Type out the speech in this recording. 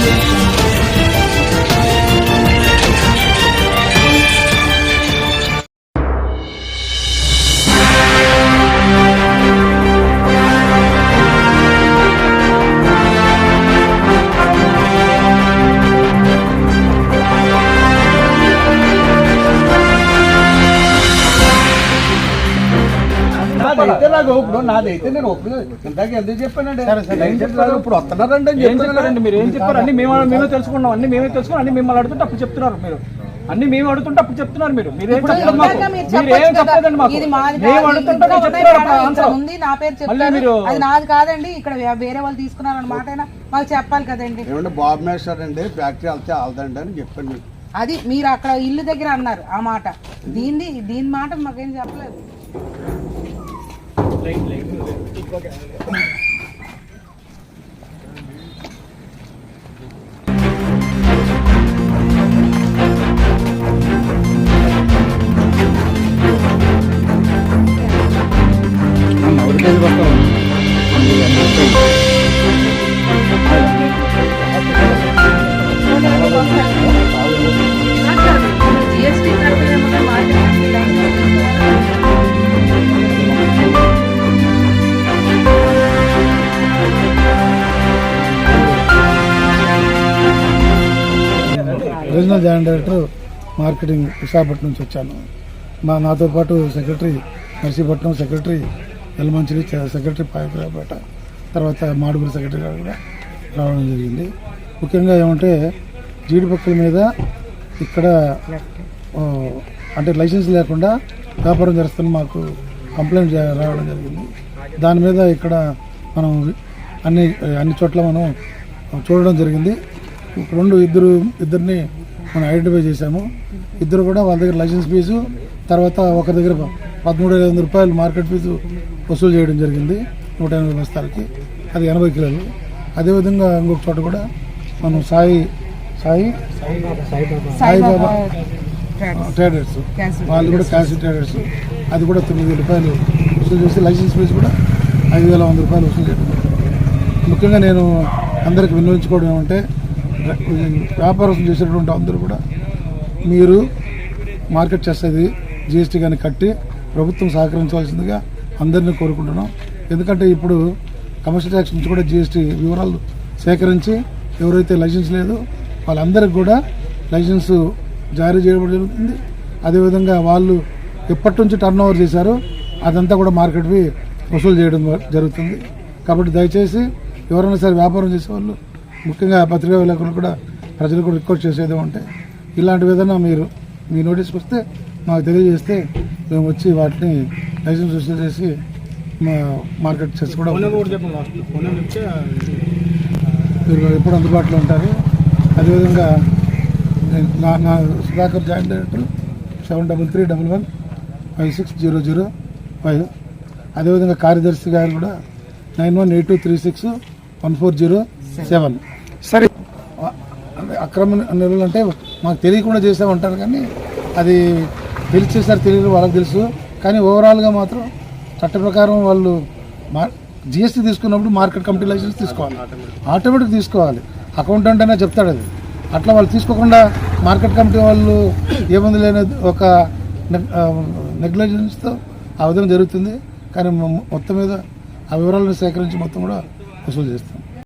Thank you. నాదైతే నాకు ఇప్పుడు నాదైతే నేను ఒప్పుడు ఇందాక ఎందుకు చెప్పానండి? ఇప్పుడు వస్తున్నారండి అని ఏం చెప్పారండి మీరు? ఏం చెప్పారు? అన్ని మేము మేమే తెలుసుకున్నాం. అన్ని మేమే తెలుసుకున్నాం. అన్ని మిమ్మల్ని అడుగుతుంటే అప్పుడు చెప్తున్నారు మీరు. అన్ని మేము అడుగుతుంటే అప్పుడు చెప్తున్నారు మీరు. మీరు ఏం చెప్పలేదు మాకు. మీరు చెప్పలేదండి మేము కాదు, అడుగుతుంటే. ఉంది. నా పేరు అది నాది కాదండి. ఇక్కడ వేరే వాళ్ళు తీసుకున్నారు అన్నమాట మాకు చెప్పాలి కదండి. ఏమంటే బాబు మేస్టర్ అండి ఫ్యాక్టరీ వెళ్తే వెళ్దండి అని చెప్పాను మీకు. అది మీరు అక్కడ ఇల్లు దగ్గర అన్నారు ఆ మాట. దీన్ని దీని మాట మాకేం చెప్పలేదు. GST regional joint director marketing Visakhapatnam నుంచి వచ్చాను. మా నాతో పాటు secretary Narsipatnam secretary Elamanchili secretary Payakurapeta తర్వాత మాడుగుల సెక్రటరీ గారు కూడా రావడం జరిగింది. ముఖ్యంగా ఏమంటే జీడిపక్కల మీద ఇక్కడ అంటే లైసెన్స్ లేకుండా వ్యాపారం చేస్తున్న మాకు కంప్లైంట్ రావడం జరిగింది. దాని మీద ఇక్కడ మనం అన్ని అన్ని చోట్ల మనం చూడడం జరిగింది. రెండు ఇద్దరు ఇద్దరిని మనం ఐడెంటిఫై చేశాము. ఇద్దరు కూడా వాళ్ళ దగ్గర లైసెన్స్ ఫీజు తర్వాత ఒకరి దగ్గర పదమూడు వేల ఐదు వందల రూపాయలు మార్కెట్ ఫీజు వసూలు చేయడం జరిగింది. నూట ఎనభై బస్తాలకి. అది ఎనభై కిలోలు. అదేవిధంగా ఇంకొక చోట కూడా మనం సాయి సాయి? సాయిబాబా ట్రేడర్స్ వాళ్ళు కూడా క్యాష్ ట్రేడర్స్ అది కూడా తొమ్మిది వేల రూపాయలు వసూలు చేసి లైసెన్స్ ఫీజు కూడా ఐదు వేల వంద రూపాయలు వసూలు చేయడం. ముఖ్యంగా నేను అందరికి వినియోగించుకోవడం ఏమంటే వ్యాపారం చేసినటువంటి అందరూ కూడా మీరు మార్కెట్ చేసేది జిఎస్టీ కానీ కట్టి ప్రభుత్వం సహకరించవలసిందిగా అందరినీ కోరుకుంటున్నాం. ఎందుకంటే ఇప్పుడు కమర్షియల్ ట్యాక్స్ నుంచి కూడా జిఎస్టీ వివరాలు సేకరించి ఎవరైతే లైసెన్స్ లేదు వాళ్ళందరికీ కూడా లైసెన్స్ జారీ చేయడం జరుగుతుంది. అదేవిధంగా వాళ్ళు ఎప్పటి నుంచి టర్న్ ఓవర్ చేశారో అదంతా కూడా మార్కెట్వి వసూలు చేయడం జరుగుతుంది. కాబట్టి దయచేసి ఎవరైనా సరే వ్యాపారం చేసేవాళ్ళు ముఖ్యంగా పత్రికా విలేకరులు కూడా ప్రజలు కూడా రిక్వెస్ట్ చేసేది ఉంటే ఇలాంటివి ఏదైనా మీరు మీ నోటీస్కి వస్తే మాకు తెలియజేస్తే మేము వచ్చి వాటిని లైసెన్స్ వసూలు చేసి మార్కెట్ చేసి కూడా మీరు ఎప్పుడు అందుబాటులో ఉంటారు. అదేవిధంగా నా నా Sudhakar joint director seven double three double one five six zero zero five. అదేవిధంగా కార్యదర్శి గారు కూడా nine one eight two three six one four zero seven సరే. అక్రమ నిల్వలు అంటే మాకు తెలియకుండా చేసామంటారు కానీ అది తెలిసి చేశారు తెలియదు వాళ్ళకి తెలుసు. కానీ ఓవరాల్గా మాత్రం చట్ట ప్రకారం వాళ్ళు మా జిఎస్టీ తీసుకున్నప్పుడు మార్కెట్ కమిటీ లైసెన్స్ తీసుకోవాలి. ఆటోమేటిక్ తీసుకోవాలి. అకౌంటెంట్ అయినా చెప్తాడు అది. అట్లా వాళ్ళు తీసుకోకుండా మార్కెట్ కమిటీ వాళ్ళు ఏముంది లేని ఒక నెగ్లిజెన్స్తో ఆ విధంగా జరుగుతుంది. కానీ మొత్తం మీద ఆ వివరాలను సేకరించి మొత్తం కూడా వసూలు చేస్తాం.